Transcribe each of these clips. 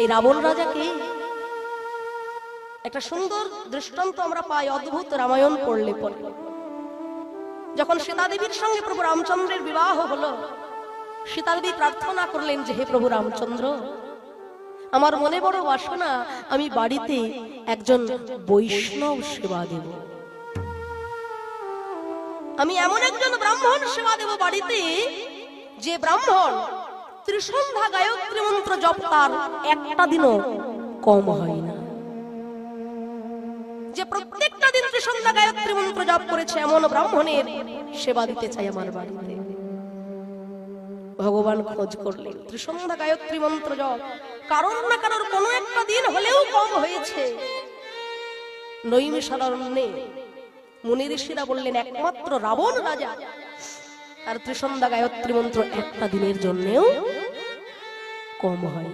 এই রাবণ রাজাকে একটা সুন্দর দৃষ্টান্ত আমরা পাই, অদ্ভুত রামায়ণ পড়লে পরে। যখন সীতা দেবীর সঙ্গে প্রভু রামচন্দ্রের বিবাহ হলো সীতা দেবী প্রার্থনা করলেন যে, হে প্রভু রামচন্দ্র, আমার মনে বড় বাসনা, আমি বাড়িতে একজন বৈষ্ণব সেবা দেব। আমি এমন একজন ব্রাহ্মণ সেবা দেব বাড়িতে যে ব্রাহ্মণ ত্রিসন্ধ্যা গায়ত্রী মন্ত্র জপ তার একটা দিনও কম হয় না। যে প্রত্যেকটা দিন ত্রিসন্ধ্যা গায়ত্রী মন্ত্র জপ করেছে এমন ব্রাহ্মণের সেবা দিতে চাই আমার বাড়িতে। ভগবান খোঁজ করলেন ত্রিসন্ধ্যা গায়ত্রী মন্ত্র জপ কারণ না কারোর কোনো একটা দিন হলেও কম হয়েছে। নৈমিষারণ্যে মুনি ঋষিরা বললেন, একমাত্র রাবণ রাজা। তার ত্রিসন্ধ্যা গায়ত্রী মন্ত্র একটা দিনের জন্যেও কম হয়।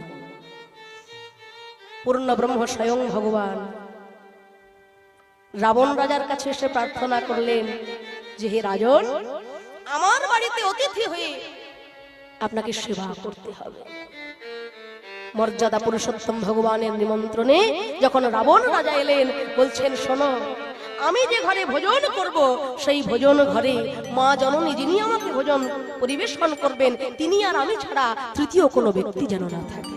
পূর্ণ ব্রহ্ম স্বয়ং ভগবান। রাবণ রাজার কাছে এসে প্রার্থনা করলেন, যে হে রাজন, আমার বাড়িতে অতিথি হয়ে আপনাকে সেবা করতে হবে। মর্যাদা পুরুষোত্তম ভগবানের নিমন্ত্রণে যখন রাবণ রাজা এলেন, বলছেন, শোনো আমি যে ঘরে ভোজন করব, সেই ভোজন ঘরে মা জননী যিনি আমাকে ভোজন পরিবেশন করবেন, তিনি আর আমি ছাড়া তৃতীয় কোনো ব্যক্তি যেন না থাকে।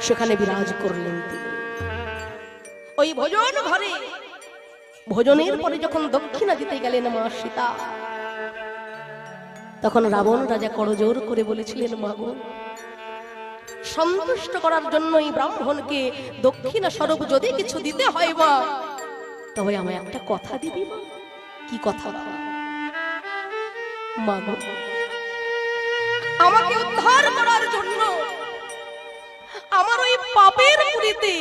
সেখানে বিরাজ করলেন তিনি। ওই ভোজন ঘরে ভোজনের পরে যখন দক্ষিণা দিতে গেলেন মা সীতা, তখন রাবণ রাজা করজোর করে বলেছিলেন মাগো সন্তুষ্ট করার জন্য এই ব্রাহ্মণকে দক্ষিণা স্বরূপ যদি কিছু দিতে হয় মা, তবে আমায় একটা কথা দিবি মা? কি কথা মাগো আমাকে উদ্ধার করার জন্য আমার ওই পাপের পুরীতে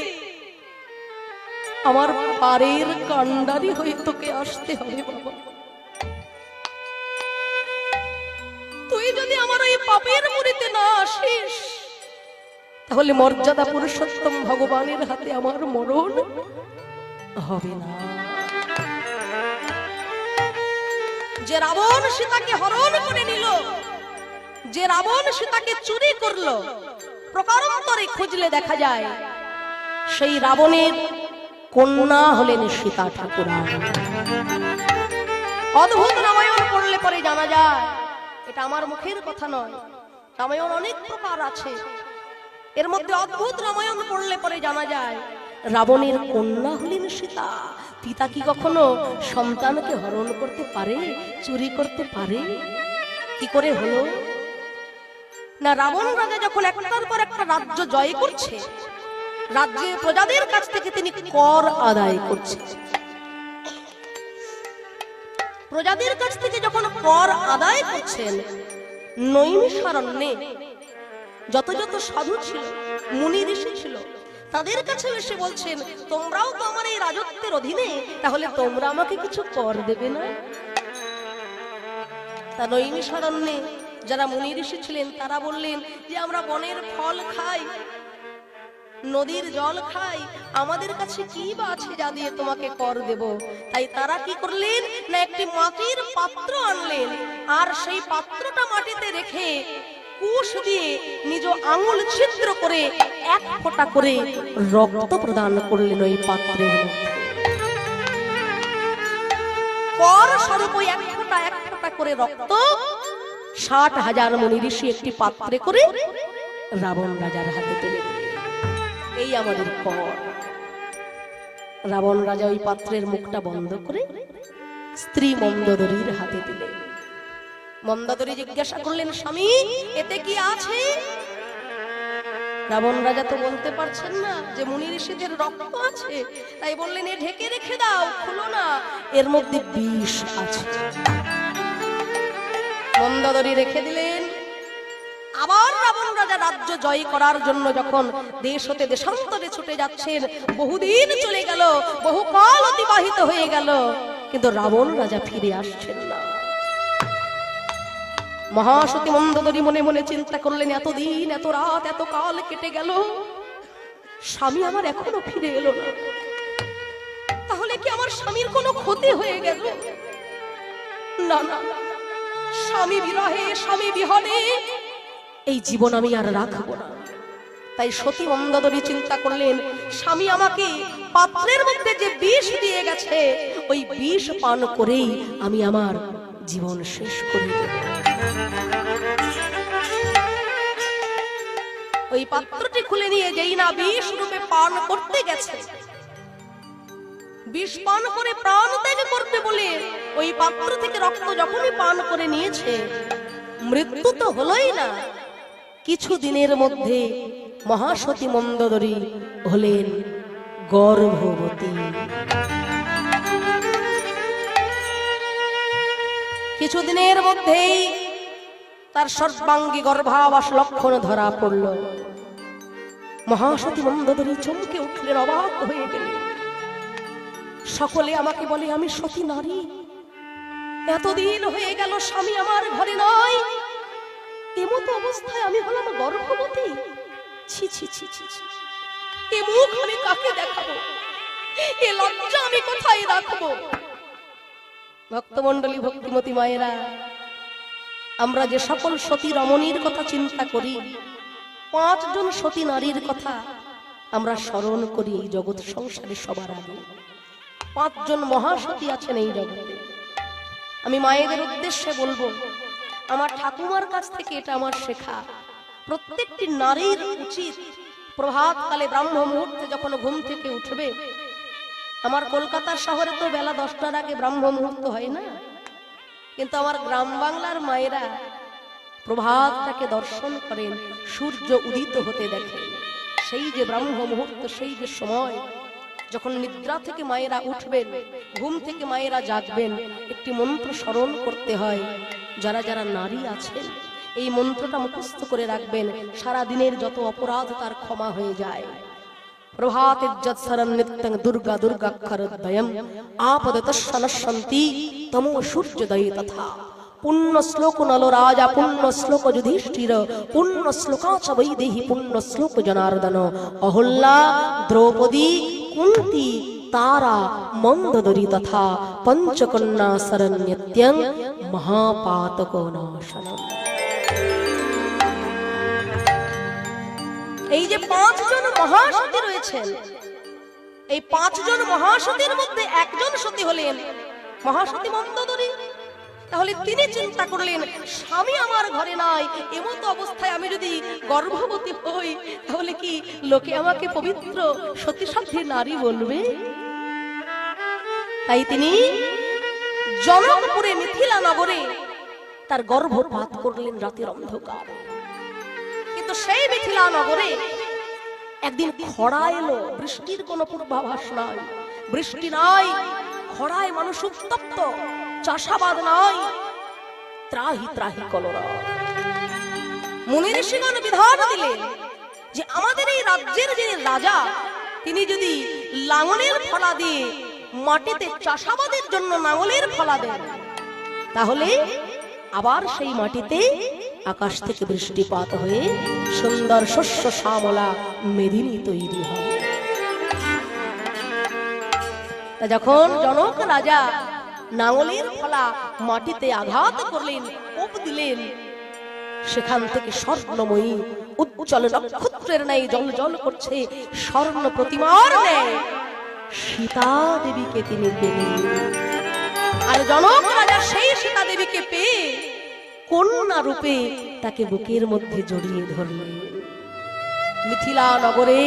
আমার পারের কান্ডারি হয়ে তোকে আসতে হবে বাবা তুই যদি আমার ওই পাপের মুড়িতে না আসিস তাহলে মর্যাদা পুরুষোত্তম ভগবানের হাতে আমার মরণ হবে না। যে রাবণ সীতাকে হরণ করে নিল, যে রাবণ সীতাকে চুরি করল, প্রকারান্তরে খুঁজলে দেখা যায় সেই রাবণের কন্যা হলেন সীতা ঠাকুরা। অদ্ভুত রামায়ণ পড়লে পরে জানা যায়, এটা আমার মুখের কথা নয়, রামায়ণ অনেক প্রকার আছে। এর মধ্যে অদ্ভুত রামায়ণ পড়লে পরে জানা যায়, রাবণের কন্যা হলেন সীতা। পিতা কি কখনো সন্তানকে হরণ করতে পারে, চুরি করতে পারে? কি করে হলো? না, রাবণ রাজা যখন একটার পর একটা রাজ্য জয় করছে রাজ্যের প্রজাদের কাছ থেকে তিনি কর আদায় করছে। প্রজাদের কাছ থেকে যখন কর আদায় করছেন, নৈমিষারণ্যে যত যত সাধু ছিল, মুনি ঋষি ছিল, তাদের কাছে এসে বলছেন, তোমরাও তো আমার এই রাজত্বের অধীনে, তাহলে তোমরা আমাকে কিছু কর দেবে না? তা নৈমিষারণ্যে যারা মুনি ঋষি ছিলেন, তারা বললেন, যে আমরা বনের ফল খাই, নদীর জল খাই, আমাদের কাছে কি বা আছে যা দিয়ে তোমাকে কর দেব? তাই তারা কি করলেন? না একটি মাটির পাত্র আনলেন, আর সেই পাত্রটা মাটিতে রেখে কুশ দিয়ে নিজ আঙুল ছিদ্র করে এক ফোঁটা করে রক্ত প্রদান করলেন ওই কর স্বরূপ এক ফোঁটা এক ফোঁটা করে রক্ত। ষাট হাজার মনি ঋষি একটি পাত্রে করে রাবণ রাজার হাতে তুলে এই আমাদের কর। রাবণ রাজা ওই পাত্রের মুখটা বন্ধ করে স্ত্রী মন্দোদরীর হাতে দিলেন। মন্দাদরী জিজ্ঞাসা করলেন, স্বামী, এতে কি আছে? রাবণ রাজা তো বলতে পারছেন না যে মুনি ঋষিদের রক্ত আছে। তাই বললেন, এ ঢেকে রেখে দাও, খুলো না, এর মধ্যে বিষ আছে। মন্দাদরী রেখে দিলেন। আবার রাবণ রাজা রাজ্য জয় করার জন্য যখন দেশ হতে দেশান্তরে ছুটে যাচ্ছেন, বহুদিন চলে গেল বহু কাল অতিবাহিত হয়ে গেল, কিন্তু রাবণ রাজা ফিরে আসছেন না। মহাসতী মন্দোদরী মনে মনে চিন্তা করলেন, এতদিন, এত রাত, এত কাল কেটে গেল। স্বামী আমার এখনও ফিরে এলো না। তাহলে কি আমার স্বামীর কোনো ক্ষতি হয়ে গেল? না না স্বামী বিরহে, স্বামী বিহনে, এই জীবন আমি আর রাখব না। তাই সতী মন্দোদরী চিন্তা করলেন, স্বামী আমাকে পাত্রের মধ্যে যে বিষ দিয়ে গেছে, ওই বিষ পান করেই আমি আমার জীবন শেষ করে ওই পাত্রটি খুলে নিয়ে যেই না বিষ রূপে পান করতে গেছে। বিষ পান করে প্রাণ ত্যাগ করবে বলে ওই পাত্র থেকে রক্ত যখনই পান করে নিয়েছে, মৃত্যু তো হলোই না। কিছু দিনের মধ্যে মহাসতী মন্দোদরী হলেন গর্ভবতী। কিছুদিনের মধ্যেই তার সর্বাঙ্গী গর্ভাবাস লক্ষণ ধরা পড়ল। মহাসতী মন্দোদরী চমকে উঠলেন, অবাক হয়ে গেলেন। সকলে আমাকে বলে, আমি সতী নারী। এতদিন হয়ে গেল, স্বামী আমার ঘরে নয়। এমতো অবস্থায় আমি হলাম গর্ভবতী। ছি ছি ছি ছি ছি। এ মুখ আমি কাকে দেখাবো? এ লজ্জা আমি কোথায় রাখব? ভক্তমণ্ডলী ভক্তিমতী মায়েরা, আমরা যে সকল সতী রমণীর কথা চিন্তা করি, পাঁচজন সতী নারীর কথা আমরা স্মরণ করি এই জগৎ সংসারে সবার আগে। পাঁচজন মহাসতী আছেন এই জগতে। আমি মায়েদের উদ্দেশ্যে বলব, আমার ঠাকুমার কাছ থেকে এটা আমার শেখা। প্রত্যেকটি নারীর উচিত প্রভাতকালে ব্রাহ্ম মুহূর্তে যখন ঘুম থেকে উঠবে আমার কলকাতার শহরে তো বেলা দশটার আগে ব্রাহ্ম মুহূর্ত হয় না। কিন্তু আমার গ্রাম বাংলার মায়েরা প্রভাতটাকে দর্শন করেন, সূর্য উদিত হতে দেখেন সেই যে ব্রাহ্ম মুহূর্ত, সেই যে সময়, যখন নিদ্রা থেকে মায়েরা উঠবেন, ঘুম থেকে মায়েরা জাগবেন, একটি মন্ত্র স্মরণ করতে হয়, যারা যারা নারী আছেন, এই মন্ত্রটা মুখস্থ করে রাখবেন সারা দিনের যত অপরাধ তার ক্ষমা হয়ে যায়। প্রভাত ইজ্জৎসরণ নিত্যং দুর্গা দুর্গাক্ষরদ্বয়ম আপদ তৎসনশন্তি তমো সূর্যোদয়ে তথা। পুণ্য শ্লোক নল রাজা, পুণ্য শ্লোক যুধিষ্ঠির, পুণ্য শ্লোকা চ বৈদেহি, পুণ্য শ্লোক জনার্দন। অহল্যা দ্রৌপদী, কুন্তি, তারা, মন্দদরি তথা পঞ্চকন্যা শরণ্যত্যং মহাপাতক নাশনম। এই যে পাঁচজন মহাসতী রয়েছেন, এই পাঁচজন মহাসতীর মধ্যে একজন সতী হলেন মহাসতী মন্দোদরী। তাহলে তিনি চিন্তা করলেন, স্বামী আমার ঘরে নাই, এমতো অবস্থায় আমি যদি গর্ভবতী হই, তাহলে কি লোকে আমাকে পবিত্র সতী সাধ্যী নারী বলবে? তাই তিনি জনকপুরে মিথিলা নগরে তার গর্ভপাত করলেন রাতের অন্ধকার। কিন্তু সেই মিথিলা নগরে একদিন খরা এলো, বৃষ্টির কোনো পূর্বাভাস নাই। বৃষ্টি নাই খরায় মানুষ উত্তপ্ত, চাষাবাদ নাই। ত্রাহি ত্রাহি কলরা। মুনি ঋষিগণ বিধান দিলেন যে আমাদের এই রাজ্যের যিনি রাজা, তিনি যদি লাঙলের ফলা দিয়ে মাটিতে চাষাবাদের জন্য লাঙলের ফলা দেন, তাহলে আবার সেই মাটিতে আকাশ থেকে বৃষ্টিপাত হয়ে সুন্দর শস্য শ্যামলা মেদিনী তৈরি তা যখন জনক রাজা নাঙলের ফলা মাটিতে আঘাত করলেন, কোপ দিলেন, সেখান থেকে স্বর্ণময়ী উজ্জ্বল নক্ষত্রের ন্যায় জল জল করছে, স্বর্ণ প্রতিমার ন্যায় সীতা দেবীকে তিনি পেলেন। আর জনক রাজা সেই সীতা দেবীকে পেয়ে কন্যা রূপে তাকে বুকের মধ্যে জড়িয়ে ধরলেন মিথিলা নগরে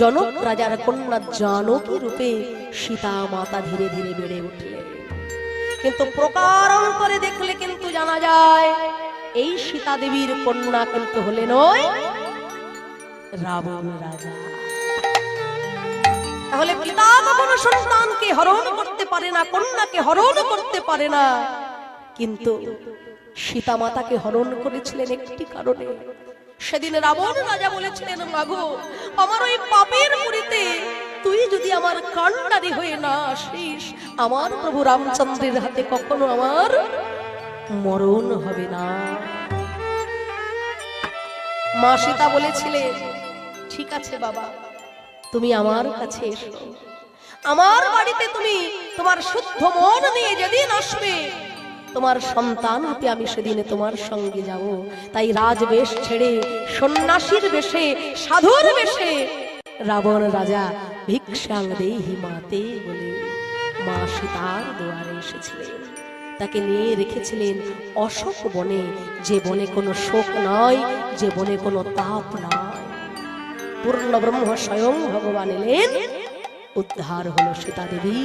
জনক রাজার কন্যা জানকী রূপে সীতা মাতা ধীরে ধীরে বেড়ে উঠলেন। কিন্তু প্রকারণ করে দেখলে কিন্তু জানা যায়, এই সীতা দেবীর কন্যা কিন্তু হলেন ওই রাবণ রাজা। তাহলে পিতা কখনো সন্তানকে হরণ করতে পারে না, কন্যাকে হরণ করতে পারে না। কিন্তু সীতা মাতাকে হরণ করেছিলেন একটি কারণে। সেদিন রাবণ রাজা বলেছিলেন, মাগো, আমার ওই পাপের পুরীতে তুই যদি আমার কান্ডারি হয়ে না আসিস, আমার প্রভু রামচন্দ্রের হাতে কখনো আমার মরণ হবে না। মা সীতা বলেছিলেন, ঠিক আছে বাবা, তুমি আমার কাছে এসো। আমার বাড়িতে তুমি তোমার শুদ্ধ মন নিয়ে যেদিন আসবে তোমার সন্তান রূপে আমি সেদিনে তোমার সঙ্গে যাব। তাই রাজবেশ ছেড়ে, সন্ন্যাসীর বেশে, সাধুর বেশে, রাবণ রাজা ভিক্ষাং দেহি মাতে বলে মা সীতার দুয়ারে এসেছিলেন। তাকে নিয়ে রেখেছিলেন অশোক বনে। যে বনে কোনো শোক নয়, যে বনে কোনো তাপ নয়। পূর্ণ ব্রহ্ম স্বয়ং ভগবান এলেন। উদ্ধার হলো সীতা দেবী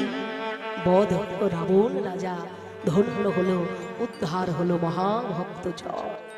বধ রাবণ রাজা। ধন্য হলো উদ্ধার হলো মহাভক্ত জয়